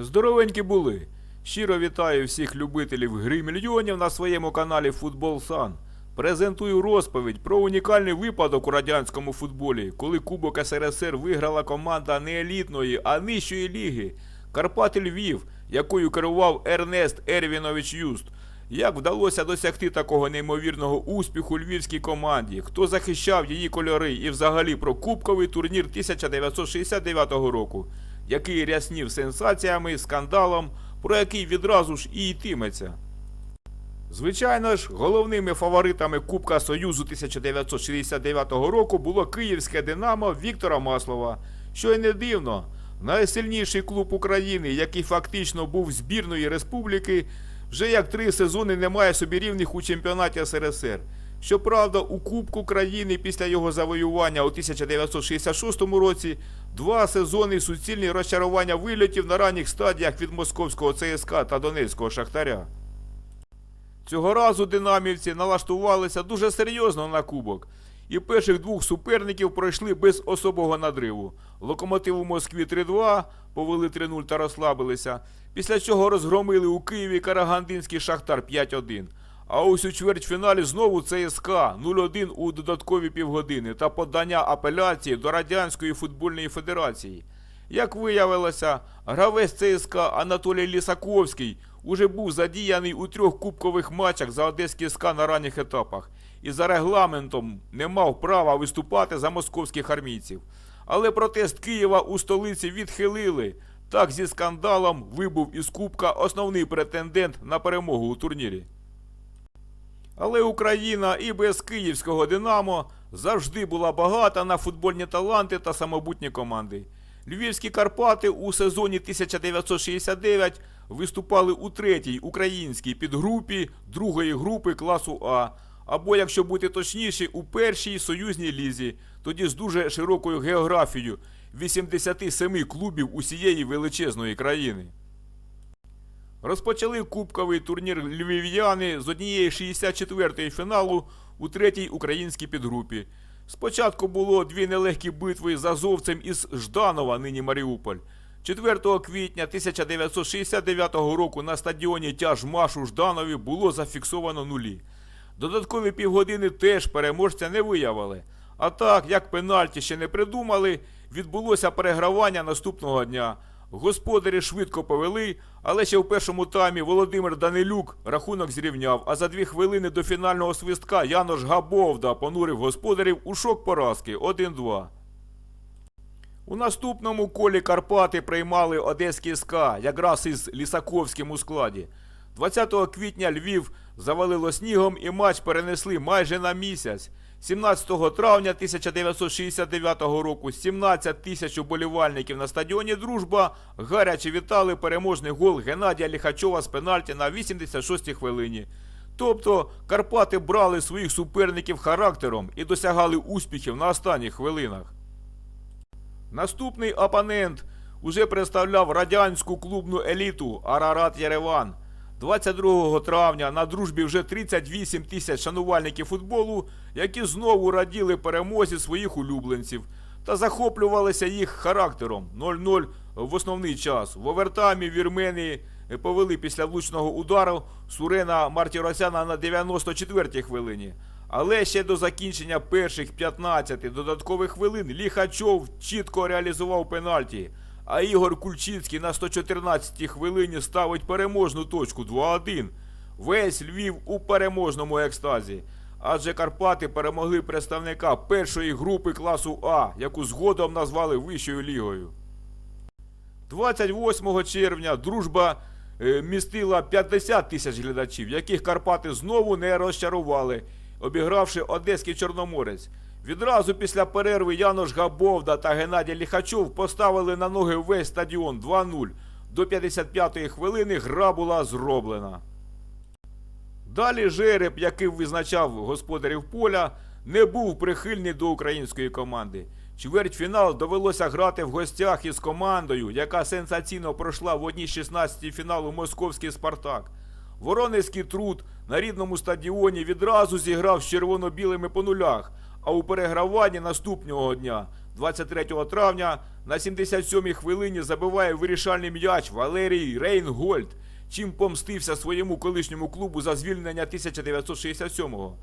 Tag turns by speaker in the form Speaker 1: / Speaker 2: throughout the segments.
Speaker 1: Здоровенькі були. Щиро вітаю всіх любителів гри мільйонів на своєму каналі Футбол Сан. Презентую розповідь про унікальний випадок у радянському футболі, коли Кубок СРСР виграла команда не елітної, а нижчої ліги Карпати Львів, якою керував Ернест Ервінович Юст. Як вдалося досягти такого неймовірного успіху львівській команді? Хто захищав її кольори і взагалі про кубковий турнір 1969 року, який ряснів сенсаціями, скандалом, про який відразу ж і йтиметься. Звичайно ж, головними фаворитами Кубка Союзу 1969 року було київське Динамо Віктора Маслова. Що й не дивно, найсильніший клуб України, який фактично був збірної республіки, вже як три сезони не має собі рівних у чемпіонаті СРСР. Щоправда, у Кубку країни після його завоювання у 1966 році два сезони суцільні розчарування вильотів на ранніх стадіях від московського ЦСКА та Донецького Шахтаря. Цього разу динамівці налаштувалися дуже серйозно на кубок. І перших двох суперників пройшли без особого надриву. Локомотив у Москві 3-2, повели 3-0 та розслабилися. Після чого розгромили у Києві Карагандинський Шахтар 5-1. А ось у чвертьфіналі знову ЦСКА 0-1 у додаткові півгодини та подання апеляції до Радянської футбольної федерації. Як виявилося, гравець ЦСКА Анатолій Лісаковський уже був задіяний у трьох кубкових матчах за Одеський СКА на ранніх етапах і за регламентом не мав права виступати за московських армійців. Але протест Києва у столиці відхилили. Так зі скандалом вибув із Кубка основний претендент на перемогу у турнірі. Але Україна і без київського Динамо завжди була багата на футбольні таланти та самобутні команди. Львівські Карпати у сезоні 1969 виступали у третій українській підгрупі другої групи класу А, або, якщо бути точніше, у першій союзній лізі, тоді з дуже широкою географією 87 клубів усієї величезної країни. Розпочали кубковий турнір львів'яни з однієї 64-ї фіналу у третій українській підгрупі. Спочатку було дві нелегкі битви з азовцем із Жданова, нині Маріуполь. 4 квітня 1969 року на стадіоні Тяж-Маш у Жданові було зафіксовано нулі. Додаткові півгодини теж переможця не виявили. А так, як пенальті ще не придумали, відбулося перегравання наступного дня. Господарі швидко повели, але ще в першому таймі Володимир Данилюк рахунок зрівняв, а за дві хвилини до фінального свистка Янош Габовда понурив господарів у шок поразки 1-2. У наступному колі Карпати приймали Одеський СКА, якраз із Лісаковським у складі. 20 квітня Львів завалило снігом і матч перенесли майже на місяць. 17 травня 1969 року 17 тисяч уболівальників на стадіоні Дружба гаряче вітали переможний гол Геннадія Ліхачова з пенальті на 86-й хвилині. Тобто Карпати брали своїх суперників характером і досягали успіхів на останніх хвилинах. Наступний опонент уже представляв радянську клубну еліту Арарат Єреван. 22 травня на дружбі вже 38 тисяч шанувальників футболу, які знову раділи перемозі своїх улюбленців та захоплювалися їх характером 0-0 в основний час. В овертаймі вірмени повели після влучного удару Сурена Мартіросяна на 94-й хвилині. Але ще до закінчення перших 15 додаткових хвилин Ліхачов чітко реалізував пенальті. А Ігор Кульчицький на 114-й хвилині ставить переможну точку 2-1. Весь Львів у переможному екстазі. Адже Карпати перемогли представника першої групи класу А, яку згодом назвали Вищою лігою. 28 червня дружба е, містила 50 тисяч глядачів, яких Карпати знову не розчарували, обігравши Одеський Чорноморець. Відразу після перерви Янош Габовда та Геннадій Ліхачов поставили на ноги весь стадіон 2-0. До 55-ї хвилини гра була зроблена. Далі жереб, який визначав господарів поля, не був прихильний до української команди. Чвертьфінал довелося грати в гостях із командою, яка сенсаційно пройшла в одній 16 фіналу московський Спартак. Воронезький труд на рідному стадіоні відразу зіграв з червоно-білими по нулях, а у переграванні наступного дня 23 травня на 77-й хвилині забиває вирішальний м'яч Валерій Рейнгольд, чим помстився своєму колишньому клубу за звільнення 1967-го.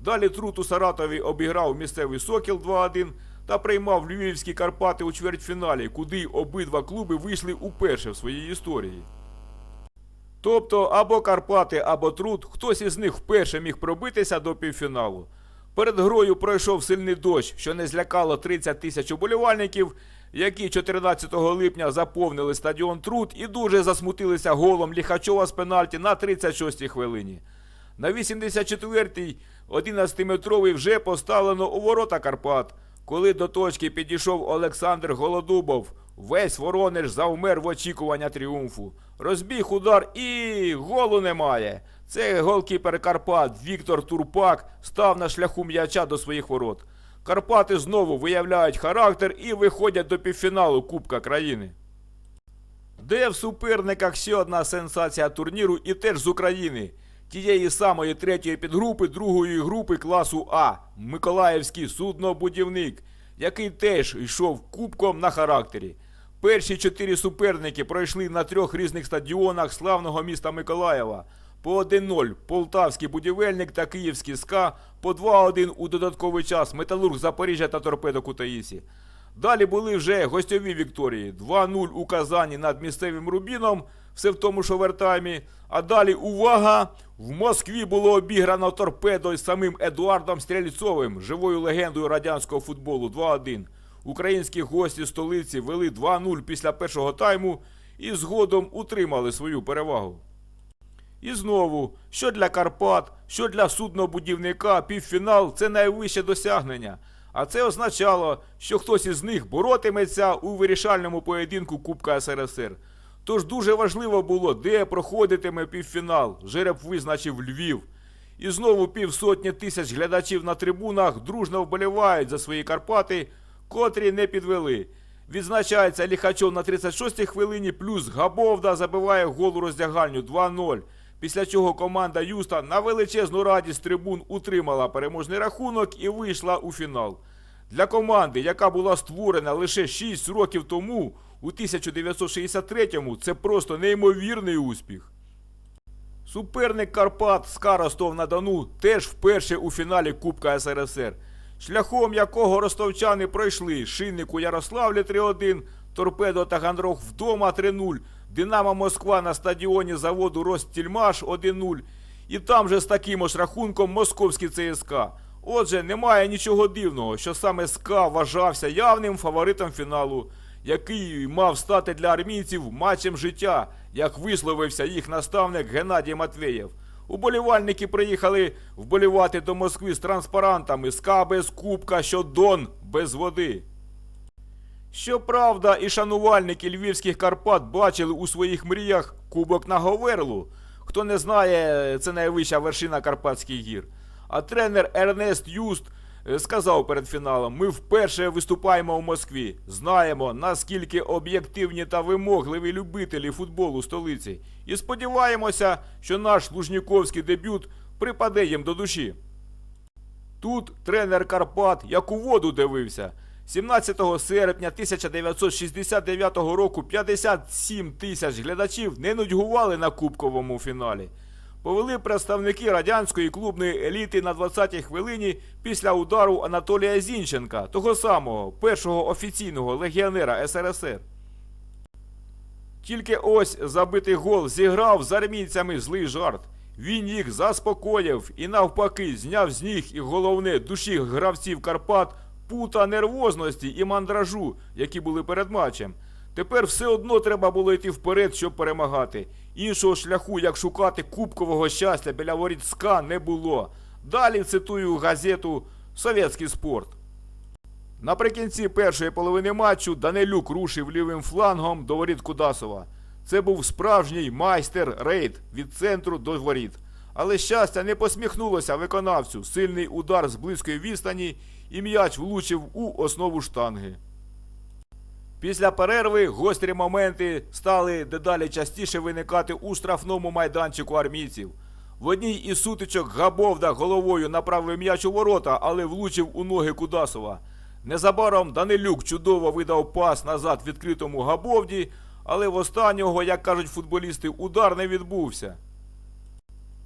Speaker 1: Далі Трут у Саратові обіграв місцевий Сокіл 2-1 та приймав Львівські Карпати у чвертьфіналі, куди обидва клуби вийшли уперше в своїй історії. Тобто або Карпати, або Труд, хтось із них вперше міг пробитися до півфіналу. Перед грою пройшов сильний дощ, що не злякало 30 тисяч уболівальників, які 14 липня заповнили стадіон Труд і дуже засмутилися голом Ліхачова з пенальті на 36-й хвилині. На 84-й 11-метровий вже поставлено у ворота Карпат. Коли до точки підійшов Олександр Голодубов, весь Воронеж завмер в очікування тріумфу. Розбіг удар і голу немає. Це голкіпер Карпат Віктор Турпак став на шляху м'яча до своїх ворот. Карпати знову виявляють характер і виходять до півфіналу Кубка країни. Де в суперниках ще одна сенсація турніру і теж з України. Тієї самої третьої підгрупи другої групи класу А Миколаївський суднобудівник, який теж йшов кубком на характері. Перші чотири суперники пройшли на трьох різних стадіонах славного міста Миколаєва. По 1-0 Полтавський будівельник та Київський СКА, по 2-1 у додатковий час Металург Запоріжжя та Торпедо Кутаїсі. Далі були вже гостьові вікторії. 2-0 у Казані над місцевим Рубіном, все в тому ж овертаймі. А далі увага! В Москві було обіграно торпедо із самим Едуардом Стрельцовим, живою легендою радянського футболу 2-1. Українські гості столиці вели 2-0 після першого тайму і згодом утримали свою перевагу. І знову, що для Карпат, що для суднобудівника, півфінал це найвище досягнення. А це означало, що хтось із них боротиметься у вирішальному поєдинку Кубка СРСР. Тож дуже важливо було, де проходитиме півфінал. Жереб визначив Львів. І знову півсотні тисяч глядачів на трибунах дружно вболівають за свої Карпати, котрі не підвели. Відзначається Ліхачов на 36-й хвилині, плюс Габовда забиває гол у роздягальню 2-0. Після чого команда Юста на величезну радість трибун утримала переможний рахунок і вийшла у фінал. Для команди, яка була створена лише 6 років тому, у 1963-му, це просто неймовірний успіх. Суперник Карпат СКА Ростов-на-Дону теж вперше у фіналі Кубка СРСР, шляхом якого ростовчани пройшли Шинник у Ярославлі 3-1, Торпедо Таганрог вдома 3-0, Динамо Москва на стадіоні заводу Ростільмаш 1-0. І там же з таким ж рахунком московський ЦСКА. Отже, немає нічого дивного, що саме СКА вважався явним фаворитом фіналу, який мав стати для армійців матчем життя, як висловився їх наставник Геннадій Матвєєв. Уболівальники приїхали вболівати до Москви з транспарантами СКА без кубка, що Дон без води. Щоправда, і шанувальники львівських Карпат бачили у своїх мріях кубок на Говерлу. Хто не знає, це найвища вершина Карпатських гір. А тренер Ернест Юст сказав перед фіналом: ми вперше виступаємо у Москві. Знаємо, наскільки об'єктивні та вимогливі любителі футболу столиці. І сподіваємося, що наш лужніковський дебют припаде їм до душі. Тут тренер Карпат як у воду дивився. 17 серпня 1969 року 57 тисяч глядачів не нудьгували на кубковому фіналі. Повели представники радянської клубної еліти на 20-й хвилині після удару Анатолія Зінченка, того самого першого офіційного легіонера СРСР. Тільки ось забитий гол зіграв з армійцями злий жарт. Він їх заспокоїв і навпаки зняв з ніг і головне душі гравців Карпат пута нервозності і мандражу, які були перед матчем. Тепер все одно треба було йти вперед, щоб перемагати. Іншого шляху, як шукати кубкового щастя біля воріт не було. Далі цитую газету Совєтський спорт. Наприкінці першої половини матчу Данилюк рушив лівим флангом до воріт Кудасова. Це був справжній майстер рейд від центру до воріт. Але щастя не посміхнулося виконавцю. Сильний удар з близької відстані і м'яч влучив у основу штанги. Після перерви гострі моменти стали дедалі частіше виникати у штрафному майданчику армійців. В одній із сутичок Габовда головою направив м'яч у ворота, але влучив у ноги Кудасова. Незабаром Данилюк чудово видав пас назад відкритому Габовді, але в останнього, як кажуть футболісти, удар не відбувся.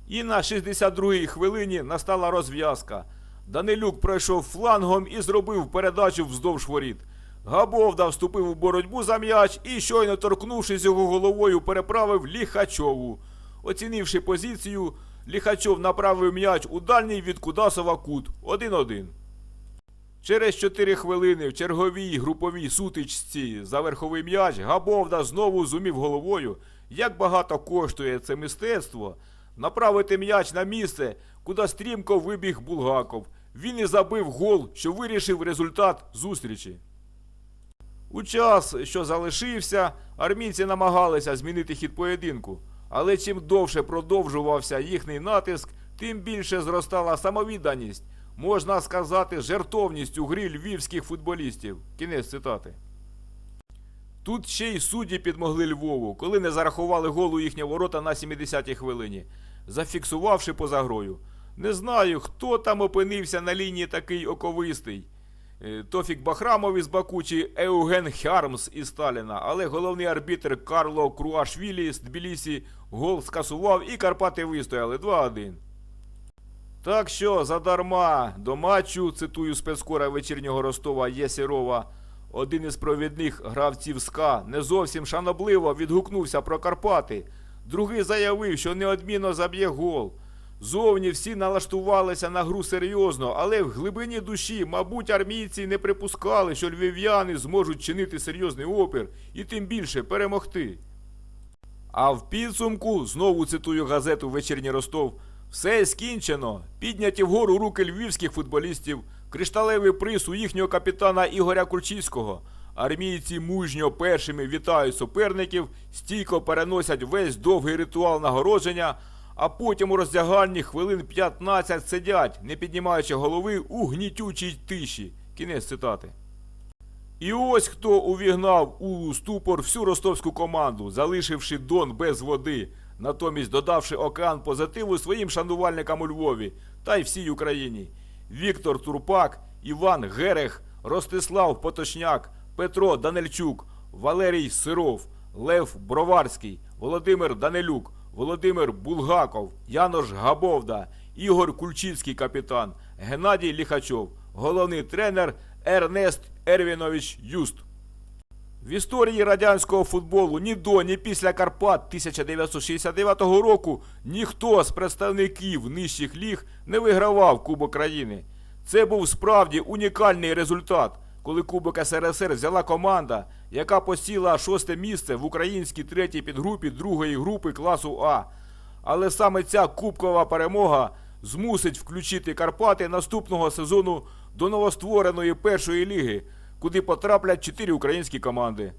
Speaker 1: І на 62-й хвилині настала розв'язка. Данилюк пройшов флангом і зробив передачу вздовж воріт. Габовда вступив у боротьбу за м'яч і, щойно торкнувшись його головою, переправив Ліхачову. Оцінивши позицію, Ліхачов направив м'яч у дальній від Кудасова кут 1-1. Через 4 хвилини в черговій груповій сутичці за верховий м'яч Габовда знову зумів головою, як багато коштує це мистецтво, направити м'яч на місце, куди стрімко вибіг Булгаков. Він і забив гол, що вирішив результат зустрічі. У час, що залишився, армійці намагалися змінити хід поєдинку, але чим довше продовжувався їхній натиск, тим більше зростала самовідданість, можна сказати, жертовність у грі львівських футболістів. Кінець цитати. Тут ще й судді підмогли Львову, коли не зарахували гол у їхні ворота на 70-й хвилині, зафіксувавши поза грою. Не знаю, хто там опинився на лінії такий оковистий. Е, Тофік Бахрамов із Баку чи Еуген Хярмс із Сталіна, але головний арбітр Карло Круашвілі з Тбілісі гол скасував і Карпати вистояли 2-1. Так що задарма до матчу, цитую спецкора вечірнього Ростова Єсірова, один із провідних гравців СКА не зовсім шанобливо відгукнувся про Карпати. Другий заявив, що неодмінно заб'є гол. Зовні всі налаштувалися на гру серйозно, але в глибині душі, мабуть, армійці не припускали, що львів'яни зможуть чинити серйозний опір і тим більше перемогти. А в підсумку, знову цитую газету Вечірній Ростов, все скінчено. Підняті вгору руки львівських футболістів, кришталевий приз у їхнього капітана Ігоря Кульчицького. Армійці мужньо першими вітають суперників, стійко переносять весь довгий ритуал нагородження, а потім у роздягальні хвилин 15 сидять, не піднімаючи голови у гнітючій тиші. Кінець цитати. І ось хто увігнав у ступор всю ростовську команду, залишивши Дон без води, натомість додавши океан позитиву своїм шанувальникам у Львові та й всій Україні. Віктор Турпак, Іван Герех, Ростислав Поточняк, Петро Данельчук, Валерій Сиров, Лев Броварський, Володимир Данилюк, Володимир Булгаков, Янош Габовда, Ігор Кульчицький капітан, Геннадій Ліхачов, головний тренер Ернест Ервінович Юст. В історії радянського футболу ні до, ні після Карпат 1969 року ніхто з представників нижчих ліг не вигравав Кубок країни. Це був справді унікальний результат, коли Кубок СРСР взяла команда, яка посіла шосте місце в українській третій підгрупі другої групи класу А. Але саме ця кубкова перемога змусить включити Карпати наступного сезону до новоствореної першої ліги, куди потраплять чотири українські команди.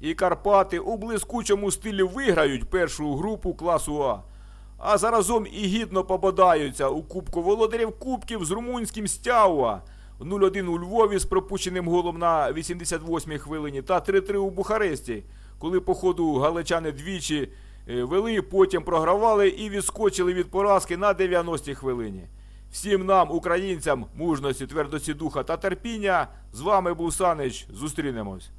Speaker 1: І Карпати у блискучому стилі виграють першу групу класу А. А заразом і гідно пободаються у Кубку володарів Кубків з румунським Стяуа. 0-1 у Львові з пропущеним голом на 88-й хвилині та 3-3 у Бухаресті, коли по ходу галичани двічі е, вели, потім програвали і відскочили від поразки на 90-й хвилині. Всім нам, українцям, мужності, твердості духа та терпіння. З вами був Санич. Зустрінемось.